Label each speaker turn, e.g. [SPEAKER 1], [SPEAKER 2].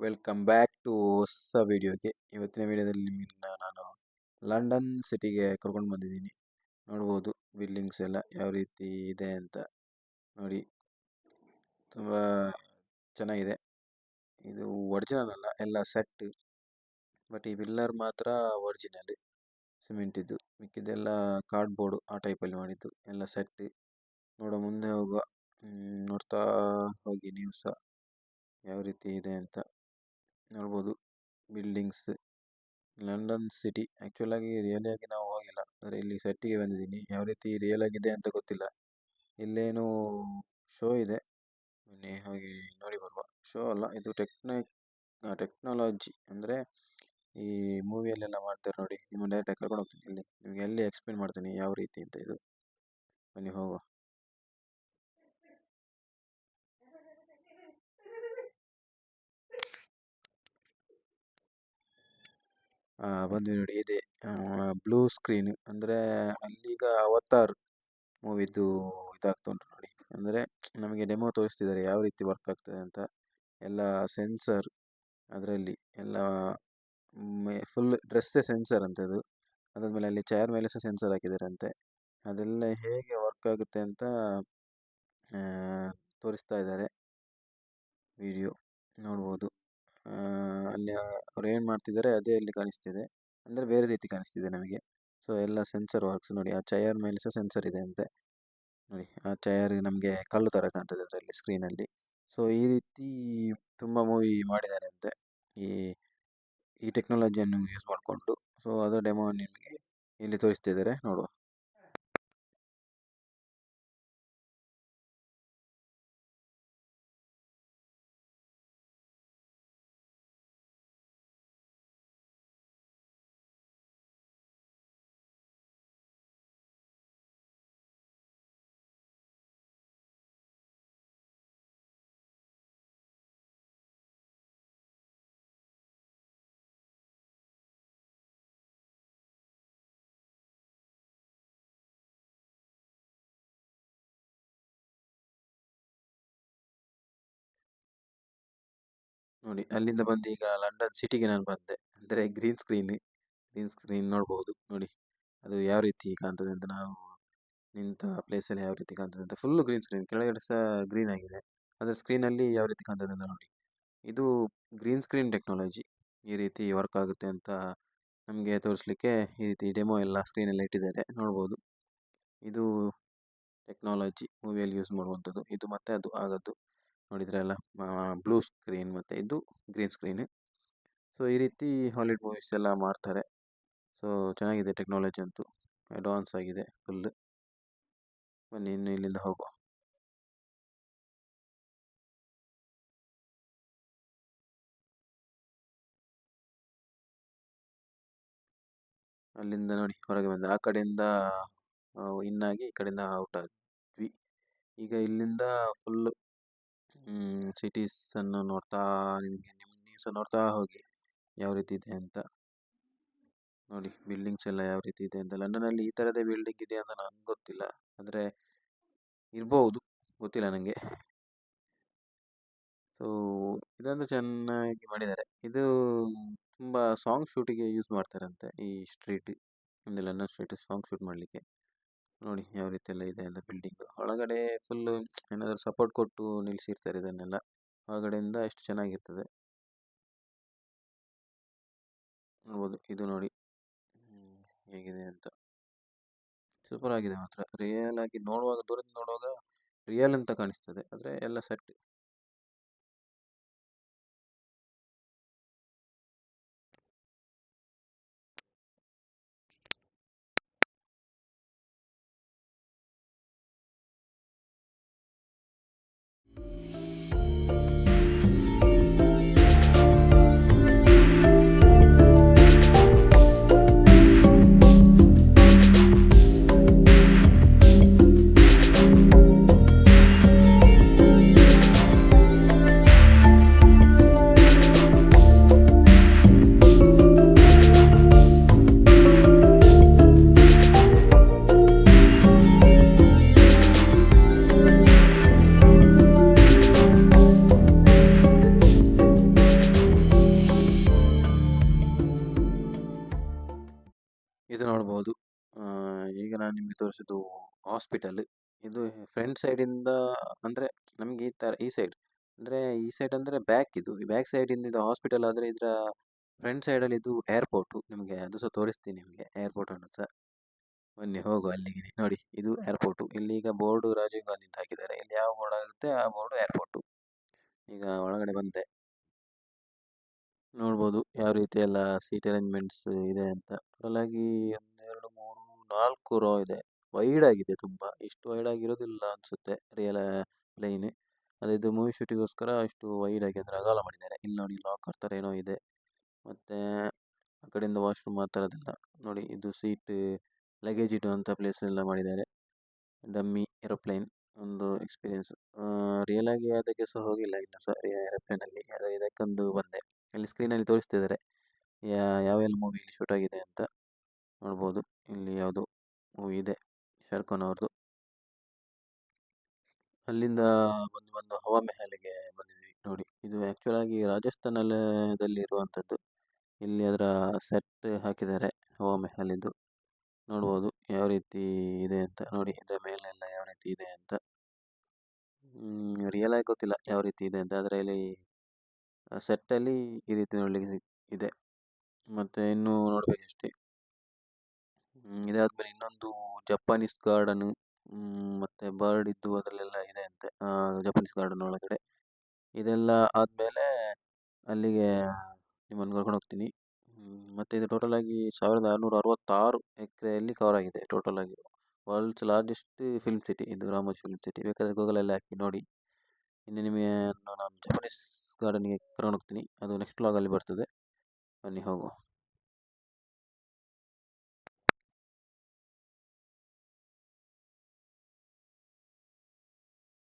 [SPEAKER 1] Welcome back to ಹೊಸ ವಿಡಿಯೋಗೆ ಇವತ್ತಿನ ವಿಡಿಯೋದಲ್ಲಿ ನಿಮ್ಮನ್ನ ನಾನು ಲಂಡನ್ ಸಿಟಿಗೆ ಕರ್ಕೊಂಡು ಬಂದಿದ್ದೀನಿ. ನೋಡ್ಬೋದು ಬಿಲ್ಡಿಂಗ್ಸ್ ಎಲ್ಲ ಯಾವ ರೀತಿ ಇದೆ ಅಂತ. ನೋಡಿ, ತುಂಬ ಚೆನ್ನಾಗಿದೆ. ಇದು ಒರಿಜಿನಲ್ ಅಲ್ಲ, ಎಲ್ಲ ಸೆಟ್ ಬಟ್ ಈ ಪಿಲ್ಲರ್ ಮಾತ್ರ ಒರಿಜಿನಲ್ ಸಿಮೆಂಟಿದ್ದು ಮಿಕ್ಕಿದೆಲ್ಲ ಕಾರ್ಡ್ಬೋರ್ಡು ಆ ಟೈಪಲ್ಲಿ ಮಾಡಿದ್ದು. ಎಲ್ಲ ಸೆಟ್ ನೋಡೋ, ಮುಂದೆ ಹೋಗುವ. ನೋಡ್ತಾ ಹೋಗಿ ನೀವು ಸಹ ಯಾವ ರೀತಿ ಇದೆ ಅಂತ. ನೋಡ್ಬೋದು. Buildings, London city. ಆ್ಯಕ್ಚುಲ್ ಆಗಿ ರಿಯಲ್ ಆಗಿ ನಾವು ಹೋಗಿಲ್ಲ. ಆದರೆ ಇಲ್ಲಿ ಸೆಟ್ಟಿಗೆ ಬಂದಿದ್ದೀನಿ. ಯಾವ ರೀತಿ ರಿಯಲ್ ಆಗಿದೆ ಅಂತ ಗೊತ್ತಿಲ್ಲ. ಇಲ್ಲೇನು ಶೋ ಇದೆ. ಬನ್ನಿ ಹೋಗಿ ನೋಡಿ ಬರುವ. ಶೋ ಅಲ್ಲ, ಇದು ಟೆಕ್ನಿಕ್ ಟೆಕ್ನಾಲಜಿ. ಅಂದರೆ ಈ ಮೂವಿಯಲ್ಲೆಲ್ಲ ಮಾಡ್ತಾರೆ ನೋಡಿ. ನಿಮ್ಮ ಡೈರೆಕ್ಟಾಗಿ ಕರ್ಕೊಂಡು ಹೋಗ್ತೀನಿ ಇಲ್ಲಿ. ನಿಮಗೆ ಎಲ್ಲಿ ಎಕ್ಸ್ಪ್ಲೇನ್ ಮಾಡ್ತೀನಿ, ಯಾವ ರೀತಿ ಅಂತ ಇದು. ಬನ್ನಿ ಹೋಗುವ. ಬಂದ್ವಿ ನೋಡಿ ಇದೆ. ಬ್ಲೂ ಸ್ಕ್ರೀನ್ ಅಂದರೆ ಅಲ್ಲೀಗ ಅವತಾರ್ ಮೂವಿದು ಇದಾಗ್ತಾ ಉಂಟು ನೋಡಿ. ಅಂದರೆ ನಮಗೆ ಡೆಮೋ ತೋರಿಸ್ತಿದ್ದಾರೆ ಯಾವ ರೀತಿ ವರ್ಕ್ ಆಗ್ತದೆ ಅಂತ. ಎಲ್ಲ ಸೆನ್ಸರ್ ಅದರಲ್ಲಿ ಎಲ್ಲ ಫುಲ್ ಡ್ರೆಸ್ಸೇ ಸೆನ್ಸರ್ ಅಂತ ಅದು. ಅದಾದಮೇಲೆ ಅಲ್ಲಿ ಚೇರ್ ಮೇಲೆ ಸಹ ಸೆನ್ಸರ್ ಹಾಕಿದ್ದಾರೆ ಅಂತೆ ಅದೆಲ್ಲ ಹೇಗೆ ವರ್ಕ್ ಆಗುತ್ತೆ ಅಂತ ತೋರಿಸ್ತಾ ಇದ್ದಾರೆ ವಿಡಿಯೋ ನೋಡ್ಬೋದು. ಅಲ್ಲಿ ಅವ್ರು ಏನು ಮಾಡ್ತಿದ್ದಾರೆ ಅದೇ ಅಲ್ಲಿ ಕಾಣಿಸ್ತಿದೆ. ಅಂದರೆ ಬೇರೆ ರೀತಿ ಕಾಣಿಸ್ತಿದೆ ನಮಗೆ. ಸೊ ಎಲ್ಲ ಸೆನ್ಸರ್ ವರ್ಕ್ಸ್ ನೋಡಿ, ಆ ಚೈರ್ ಮೇಲೆ ಸಹ ಸೆನ್ಸರ್ ಇದೆ ಅಂತೆ. ನೋಡಿ, ಆ ಚೈರ್ ನಮಗೆ ಕಲ್ಲು ಥರ ಕಾಣ್ತದೆ ಅದರಲ್ಲಿ ಸ್ಕ್ರೀನಲ್ಲಿ ಸೊ ಈ ರೀತಿ ತುಂಬ ಮೂವಿ ಮಾಡಿದ್ದಾರೆ ಅಂತೆ. ಈ ಈ ಟೆಕ್ನಾಲಜಿಯನ್ನು ಯೂಸ್ ಮಾಡಿಕೊಂಡು. ಸೊ ಅದರ ಡೆಮೋ ನಿಮಗೆ ಇಲ್ಲಿ ತೋರಿಸ್ತಿದ್ದಾರೆ. ನೋಡುವ. ನೋಡಿ, ಅಲ್ಲಿಂದ ಬಂದು ಈಗ ಲಂಡನ್ ಸಿಟಿಗೆ ನಾನು ಬಂದೆ. ಅಂದರೆ ಗ್ರೀನ್ ಸ್ಕ್ರೀನ್ ಗ್ರೀನ್ ಸ್ಕ್ರೀನ್ ನೋಡ್ಬೋದು. ನೋಡಿ, ಅದು ಯಾವ ರೀತಿ ಕಾಣ್ತದೆ ಅಂತ ನಾವು ನಿಂತ ಪ್ಲೇಸಲ್ಲಿ ಯಾವ ರೀತಿ ಕಾಣ್ತದೆ ಅಂತ. ಫುಲ್ಲು ಗ್ರೀನ್ ಸ್ಕ್ರೀನ್, ಕೆಳಗಡೆ ಸಹ ಗ್ರೀನ್ ಆಗಿದೆ. ಅದರ ಸ್ಕ್ರೀನಲ್ಲಿ ಯಾವ ರೀತಿ ಕಾಣ್ತದೆ ಅಂತ ನೋಡಿ, ಇದು ಗ್ರೀನ್ ಸ್ಕ್ರೀನ್ ಟೆಕ್ನಾಲಜಿ. ಈ ರೀತಿ ವರ್ಕ್ ಆಗುತ್ತೆ ಅಂತ ನಮಗೆ ತೋರಿಸ್ಲಿಕ್ಕೆ ಈ ರೀತಿ ಡೆಮೋ ಎಲ್ಲ ಸ್ಕ್ರೀನಲ್ಲಿ ಇಟ್ಟಿದ್ದಾರೆ. ನೋಡ್ಬೋದು. ಇದು ಟೆಕ್ನಾಲಜಿ, ಮೂವಿಯಲ್ಲಿ ಯೂಸ್ ಮಾಡುವಂಥದ್ದು. ಇದು ಮತ್ತೆ ಅದು ಆಗದ್ದು. ನೋಡಿದ್ರಲ್ಲ ಬ್ಲೂ ಸ್ಕ್ರೀನ್ ಮತ್ತು ಇದು ಗ್ರೀನ್ ಸ್ಕ್ರೀನ್ ಸೊ ಈ ರೀತಿ ಹಾಲಿವುಡ್ ಮೂವೀಸ್ ಎಲ್ಲ ಮಾಡ್ತಾರೆ. ಸೊ ಚೆನ್ನಾಗಿದೆ ಟೆಕ್ನಾಲಜಿ ಅಂತೂ. ಅಡ್ವಾನ್ಸ್ ಆಗಿದೆ ಫುಲ್ ಬನ್ನಿ, ಇನ್ನು ಇಲ್ಲಿಂದ ಹೋಗು ಅಲ್ಲಿಂದ ನೋಡಿ, ಹೊರಗೆ ಬಂದ. ಆ ಕಡೆಯಿಂದ ಇನ್ನಾಗಿ ಈ ಕಡೆಯಿಂದ ಔಟ್ ಆದ್ವಿ. ಈಗ ಇಲ್ಲಿಂದ ಫುಲ್ಲು ಸಿಟೀಸನ್ನು ನೋಡ್ತಾ ನಿಮಗೆ ನಿಮ್ಮ ನೀವು ಸಹ ನೋಡ್ತಾ ಹೋಗಿ ಯಾವ ರೀತಿ ಇದೆ ಅಂತ. ನೋಡಿ ಬಿಲ್ಡಿಂಗ್ಸ್ ಎಲ್ಲ ಯಾವ ರೀತಿ ಇದೆ ಅಂತ. ಲಂಡನಲ್ಲಿ ಈ ಥರದೇ ಬಿಲ್ಡಿಂಗ್ ಇದೆ ಅಂತ ನನಗೆ ಗೊತ್ತಿಲ್ಲ. ಅಂದರೆ ಇರ್ಬೋದು, ಗೊತ್ತಿಲ್ಲ ನನಗೆ ಸೊ ಇದೊಂದು ಚೆನ್ನಾಗಿ ಮಾಡಿದ್ದಾರೆ. ಇದು ತುಂಬ ಸಾಂಗ್ ಶೂಟಿಗೆ ಯೂಸ್ ಮಾಡ್ತಾರಂತೆ ಈ ಸ್ಟ್ರೀಟ್ ಒಂದು ಲಂಡನ್ ಸ್ಟ್ರೀಟ್ ಸಾಂಗ್ ಶೂಟ್ ಮಾಡಲಿಕ್ಕೆ. ನೋಡಿ ಯಾವ ರೀತಿ ಎಲ್ಲ ಇದೆ ಅಂತ ಬಿಲ್ಡಿಂಗ್ ಒಳಗಡೆ ಫುಲ್ಲು ಏನಾದರೂ ಸಪೋರ್ಟ್ ಕೊಟ್ಟು ನಿಲ್ಲಿಸಿರ್ತಾರೆ ಇದನ್ನೆಲ್ಲ. ಹೊರಗಡೆಯಿಂದ ಎಷ್ಟು ಚೆನ್ನಾಗಿರ್ತದೆ. ನೋಡ್ಬೋದು, ಇದು ನೋಡಿ. ಹೇಗಿದೆ ಅಂತ. ಸೂಪರ್ ಆಗಿದೆ ಮಾತ್ರ. ರಿಯಲ್ ಆಗಿ ನೋಡುವಾಗ, ದೂರದಿಂದ ನೋಡುವಾಗ ರಿಯಲ್ ಅಂತ ಕಾಣಿಸ್ತದೆ. ಆದರೆ ಎಲ್ಲ ಸೆಟ್ ನಿಮಗೆ ತೋರಿಸಿದ್ದು ಹಾಸ್ಪಿಟಲ್ ಇದು ಫ್ರಂಟ್ ಸೈಡಿಂದ ಅಂದರೆ ನಮಗೆ ಈ ಥರ ಈ ಸೈಡ್ ಅಂದರೆ ಈ ಸೈಡ್ ಅಂದರೆ ಬ್ಯಾಕ್ ಇದು. ಈ ಬ್ಯಾಕ್ ಸೈಡಿಂದ ಇದು ಹಾಸ್ಪಿಟಲ್ ಆದರೆ ಇದರ ಫ್ರಂಟ್ ಸೈಡಲ್ಲಿ ಇದು ಏರ್ಪೋರ್ಟು ನಿಮಗೆ ಅದು ಸಹ ತೋರಿಸ್ತೀನಿ ನಿಮಗೆ. ಏರ್ಪೋರ್ಟನ್ನು ಸಹ. ಬನ್ನಿ, ಹೋಗು ಅಲ್ಲಿಗೆ. ನೋಡಿ, ಇದು ಏರ್ಪೋರ್ಟು ಇಲ್ಲಿ ಈಗ ಬೋರ್ಡು ರಾಜೀವ್ ಗಾಂಧಿ ಅಂತ ಹಾಕಿದ್ದಾರೆ. ಇಲ್ಲಿ ಯಾವ ಬೋರ್ಡ್ ಆಗುತ್ತೆ? ಆ ಬೋರ್ಡು ಏರ್ಪೋರ್ಟು ಈಗ ಒಳಗಡೆ ಬಂದೆ. ನೋಡ್ಬೋದು ಯಾವ ರೀತಿ ಎಲ್ಲ ಸೀಟ್ ಅರೇಂಜ್ಮೆಂಟ್ಸ್ ಇದೆ ಅಂತ. ಟೋಟಲಾಗಿ ನಾಲ್ಕು ರೋ ಇದೆ. ವೈಡ್ ಆಗಿದೆ ತುಂಬ. ಇಷ್ಟು ವೈಡ್ ಆಗಿರೋದಿಲ್ಲ ಅನಿಸುತ್ತೆ ರಿಯಲ್ ಲೈನ್ ಅದೇ ಇದು ಮೂವಿ ಶೂಟಿಗೋಸ್ಕರ ಇಷ್ಟು ವೈಡ್ ಆಗಿ ಅಂದರೆ ಅಗಲ ಮಾಡಿದ್ದಾರೆ. ಇಲ್ಲಿ ನೋಡಿ ಲಾಕರ್ ಥರ ಏನೋ ಇದೆ. ಮತ್ತು ಆ ಕಡೆಯಿಂದ ವಾಶ್ರೂಮ್ ಆ ಥರದ್ದೆಲ್ಲ ನೋಡಿ ಇದು ಸೀಟ್ ಲಗೇಜ್ ಇಡುವಂಥ ಪ್ಲೇಸ್ ಎಲ್ಲ ಮಾಡಿದ್ದಾರೆ. ಡಮ್ಮಿ ಏರೋಪ್ಲೇನ್ ಒಂದು ಎಕ್ಸ್ಪೀರಿಯೆನ್ಸ್ ರಿಯಲ್ ಆಗಿ ಅದಕ್ಕೆ ಸಹ ಹೋಗಿಲ್ಲ ಇನ್ನು ಸಹ ಏರೋಪ್ಲೇನಲ್ಲಿ ಆದರೆ ಇದಕ್ಕೊಂದು ಬಂದೆ. ಇಲ್ಲಿ ಸ್ಕ್ರೀನಲ್ಲಿ ತೋರಿಸ್ತಿದ್ದಾರೆ. ಯಾವೆಲ್ಲ ಮೂವಿ ಇಲ್ಲಿ ಶೂಟ್ ಆಗಿದೆ ಅಂತ ನೋಡ್ಬೋದು. ಇಲ್ಲಿ ಯಾವುದು ಇದೆ ಶಾರುಖ್ ಖಾನ್ ಅವ್ರದ್ದು ಅಲ್ಲಿಂದ ಬಂದು ಬಂದು ಹವಾ ಮೆಹಲ್ಗೆ ಬಂದಿದ್ವಿ ನೋಡಿ. ಇದು ಆ್ಯಕ್ಚುಲ್ ಆಗಿ ರಾಜಸ್ಥಾನದಲ್ಲಿ ಇರುವಂಥದ್ದು. ಇಲ್ಲಿ ಅದರ ಸೆಟ್ ಹಾಕಿದ್ದಾರೆ ಹವಾ ಮೆಹಲಿದ್ದು ನೋಡ್ಬೋದು ಯಾವ ರೀತಿ ಇದೆ ಅಂತ ನೋಡಿ. ಇದರ ಮೇಲೆಲ್ಲ ಯಾವ ರೀತಿ ಇದೆ ಅಂತ. ರಿಯಲ್ ಆಗಿ ಗೊತ್ತಿಲ್ಲ ಯಾವ ರೀತಿ ಇದೆ ಅಂತ. ಆದರೆ ಇಲ್ಲಿ ಸೆಟ್ಟಲ್ಲಿ ಈ ರೀತಿ ನೋಡಲಿಕ್ಕೆ ಇದೆ. ಮತ್ತು ಇನ್ನೂ ನೋಡಬೇಕಷ್ಟೇ. ಇದಾದಮೇಲೆ ಇನ್ನೊಂದು ಜಪಾನೀಸ್ ಗಾರ್ಡನ್ ಮತ್ತು ಬರ್ಡ್ ಇದ್ದು ಅದರಲ್ಲೆಲ್ಲ ಇದೆ ಅಂತೆ. ಜಪಾನೀಸ್ ಗಾರ್ಡನ್ ಒಳಗಡೆ. ಇದೆಲ್ಲ ಆದಮೇಲೆ ಅಲ್ಲಿಗೆ ನಿಮ್ಮನ್ನು ಕರ್ಕೊಂಡು ಹೋಗ್ತೀನಿ. ಮತ್ತು ಇದು ಟೋಟಲಾಗಿ ಸಾವಿರದ ಆರುನೂರ ಅರವತ್ತಾರು ಎಕರೆಯಲ್ಲಿ ಕವರ್ ಆಗಿದೆ ಟೋಟಲ್ ಆಗಿ. ವರ್ಲ್ಡ್ಸ್ ಲಾರ್ಜೆಸ್ಟ್ ಫಿಲ್ಮ್ ಸಿಟಿ ಇದು ರಾಮೋಜ್ ಫಿಲ್ಮ್ ಸಿಟಿ ಬೇಕಾದರೆ ಗೂಗಲಲ್ಲಿ ಹಾಕಿ, ನೋಡಿ. ಇನ್ನು ನಿಮಗೆ ನಾನು ಜಪಾನೀಸ್ ಗಾರ್ಡನ್ಗೆ ಕರ್ಕೊಂಡು ಹೋಗ್ತೀನಿ. ಅದು ನೆಕ್ಸ್ಟ್ ಲಾಗಲ್ಲಿ ಬರ್ತದೆ. ಬನ್ನಿ, ಹೋಗುವ.